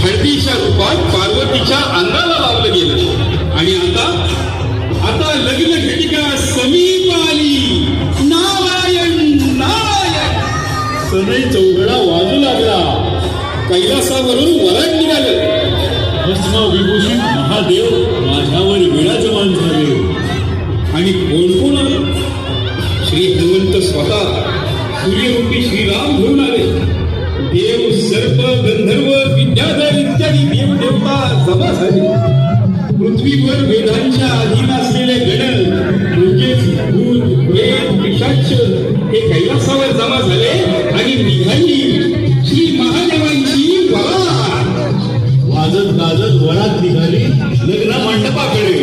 हळदीच्या रूपात पार्वतीच्या अंगाला लावलं गेलं. आणि आता आता लग्न घटिका समीप आली नारायण नारायण. सनई चौघडा वाजू लागला. कैलासावरून वराड निघालं. भस्म विभूषित महादेव माझ्यावर विराजमान झाले. आणि कोण कोण आलं? श्री हनुमंत स्वतः सूर्यरूपी श्रीराम घेऊन आले. देव सर्प गंधर्व देव देवता जमा पृथ्वीवर वेदांच्या अधीन असलेले गण म्हणजेच भूत वेद पिशाच हे कैलासावर जमा झाले आणि निघाली. श्री महादेवांची वाजत गाजत वरात निघाली लग्न मंडपाकडे